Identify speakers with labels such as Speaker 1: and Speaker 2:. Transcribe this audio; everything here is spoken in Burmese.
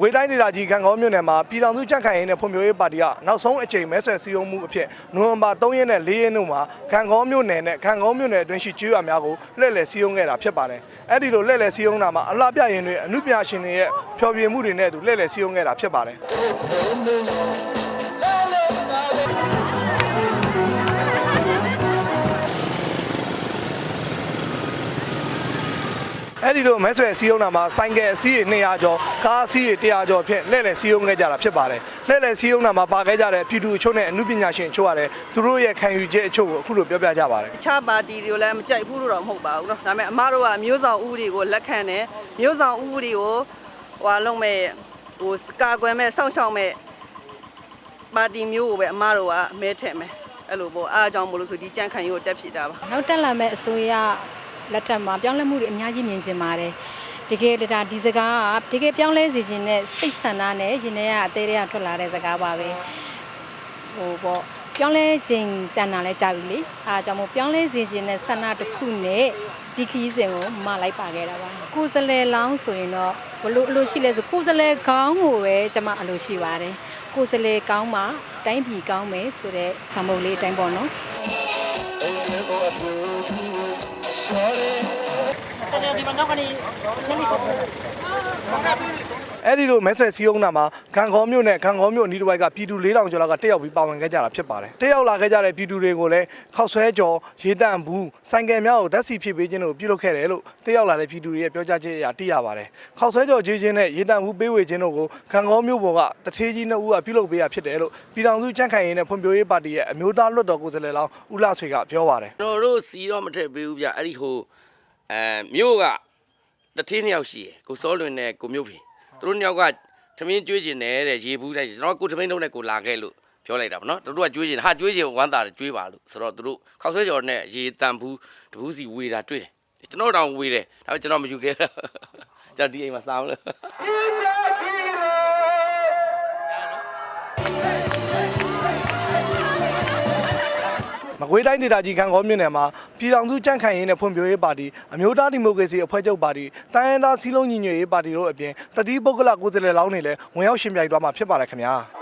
Speaker 1: ကွေးတိုင်းဒေသကြီးခံကောင်းမြို့နယ်မှာပြည်ထောင်စုကြံ့ခိုင်ရေးနဲ့ဖွံ့ဖြိုးရေးပါတီကနောက်ဆုံးအကြိမ်မဲဆွယ်စည်းရုံးမှုအဖြစ်နိုဝင်ဘာ3ရက်နဲ့4ရက်နေ့မှာခံကောင်းမြို့နယ်နဲ့ခံကောင်းမြို့နယ်အတွင်းရှိကျေးရွာများကိုလှည့်လည်စည်းရုံးခဲ့တာဖြစ်ပါတယ်။အဲ့ဒီလိုလှည့်လည်စည်းရုံးတာမှာအလှပြရင်တွေအမှုပညာရှင်တွေရဲ့ဖျော်ဖြေမှုတွေနဲ့အတူလှည့်လည်စည်းရုံးခဲ့တာဖြစ်ပါတယ်။ အဲ့ဒီလိုမဲဆွယ်စီးရုံးတာမှာစိုင်းကယ်အစီးရေ200ကျော်ကားအစီးရေ100ကျော်ဖြင့်လှည့်လည်စီးရုံးခဲ့ကြတာဖြစ်ပါတယ်လှည့်လည်စီးရုံးတာမှာပါခဲ့ကြတဲ့ပြည်သူအချို့နဲ့အမှုပညာရှင်အချို့ကလည်းသူတို့ရဲ့ခံယူချက်အချို့ကိုအခုလိုပြောပြကြပါတယ်
Speaker 2: တခြားပါတီတွေကိုလည်းမကြိုက်ဘူးလို့တော့မဟုတ်ပါဘူးเนาะဒါပေမဲ့အမတို့ကမျိုးဆောင်ဥပဒေကိုလက်ခံတယ်မျိုးဆောင်ဥပဒေကိုဟိုအလုံးမဲ့ဟိုကာကွယ်မဲ့စောင့်ရှောက်မဲ့ပါတီမျိုးကိုပဲအမတို့ကမဲထည့်မယ်အဲ့လိုပေါ့အားအကြောင်းမလို့ဆိုဒီကြံ့ခိုင်ရေးကိုတက်ဖြစ်တာပါ
Speaker 3: နောက်တက်လာမဲ့အစိုးရ လက်ထက်မှာပြောင်းလဲမှုတွေအများကြီးမြင်ချင်ပါတယ်တကယ်ဒါဒီစကားကတကယ်ပြောင်းလဲစေခြင်းနဲ့စိတ်ဆန္ဒနဲ့ရင်ထဲကအသေးတွေကထွက်လာတဲ့စကားပါပဲဟိုပေါ့ပြောင်းလဲခြင်းတန်တာလဲကြာပြီလေအားကြောင့်မို့ပြောင်းလဲစေခြင်းနဲ့ဆန္ဒတစ်ခုနဲ့ဒီခီးစဉ်ကိုမလိုက်ပါခဲ့တာပါကိုယ်စလဲလောင်းဆိုရင်တော့ဘလို့အလိုရှိလဲဆိုကိုယ်စလဲကောင်းကိုပဲကျွန်မအလိုရှိပါတယ်ကိုယ်စလဲကောင်းမှတိုင်းပြည်ကောင်းမယ်ဆိုတဲ့ဆံမုတ်လေးအတိုင်းပေါ့နော် Kita ada di 里
Speaker 1: အဲ့ဒီလိုမဲဆွယ်စီးရုံးတာမှာခံကောမြို့နဲ့ခံကောမြို့အနီးတစ်ဝိုက်ကပြည်သူ4000ကျော်လောက်ကတက်ရောက်ပြီးပါဝင်ခဲ့ကြတာဖြစ်ပါတယ်တက်ရောက်လာခဲ့ကြတဲ့ပြည်သူတွေကိုလည်းခောက်ဆွဲကြော်ရေတန့်ဘူးစိုင်ကယ်များကိုဓာတ်စီဖြစ်ပေးခြင်းတို့ပြုလုပ်ခဲ့တယ်လို့တက်ရောက်လာတဲ့ပြည်သူတွေရဲ့ပြောကြားချက်အရသိရပါတယ်ခောက်ဆွဲကြော်ကြီးချင်းနဲ့ရေတန့်ဘူးပေးဝေခြင်းတို့ကိုခံကောမြို့ပေါ်ကတထေးကြီးနှစ်ဦးကပြုလုပ်ပေးရဖြစ်တယ်လို့ပြည်ထောင်စုကြံ့ခိုင်ရေးနဲ့ဖွံ့ဖြိုးရေးပါတီရဲ့အမျိုးသားလွှတ်တော်ကိုယ်စားလှယ်လောင်းဦးလှဆွေကပြောပါတယ်
Speaker 4: ကျွန်တော်တို့စီတော့မထည့်ပေးဘူးဗျအဲ့ဒီဟိုအဲမြို့ကတထင်းနှစ်ယောက်ရှိရယ်ကိုစောလွင်နဲ့ကိုမြို့ဖေ သူတို့နှစ်ယောက်ကသမင်းကျွေးကျင်တယ်တဲ့ရေဘူးတိုက်ကျွန်တော်ကိုသမင်းလုံးနဲ့ကိုလာခဲ့လို့ပြောလိုက်တာဗောနော်သူတို့ကကျွေးကျင်ဟာကျွေးကျင်ဝမ်းသာတယ်ကျွေးပါလို့ဆိုတော့သူတို့ခောက်ဆွဲကျော်နဲ့ရေတန်ဘူးတဘူးစီဝေတာတွေ့တယ်ကျွန်တော်တောင်ဝေတယ်ဒါပေမဲ့ကျွန်တော်မယူခဲ့ကျွန်တော်ဒီအိမ်မှာစောင်းလို့
Speaker 1: မကွေးတိုင်းဒေသကြီးခံကောမြို့နယ်မှာပြည်ထောင်စုကြံ့ခိုင်ရေးနဲ့ဖွံ့ဖြိုးရေးပါတီအမျိုးသားဒီမိုကရေစီအဖွဲ့ချုပ်ပါတီတိုင်းရင်းသားစည်းလုံးညီညွတ်ရေးပါတီတို့အပြင်တတိပုဂ္ဂလကိုယ်စားလှယ်လောင်းတွေလည်းဝင်ရောက်ရှင်ပြိုင်သွားမှာဖြစ်ပါတယ်ခင်ဗျာ။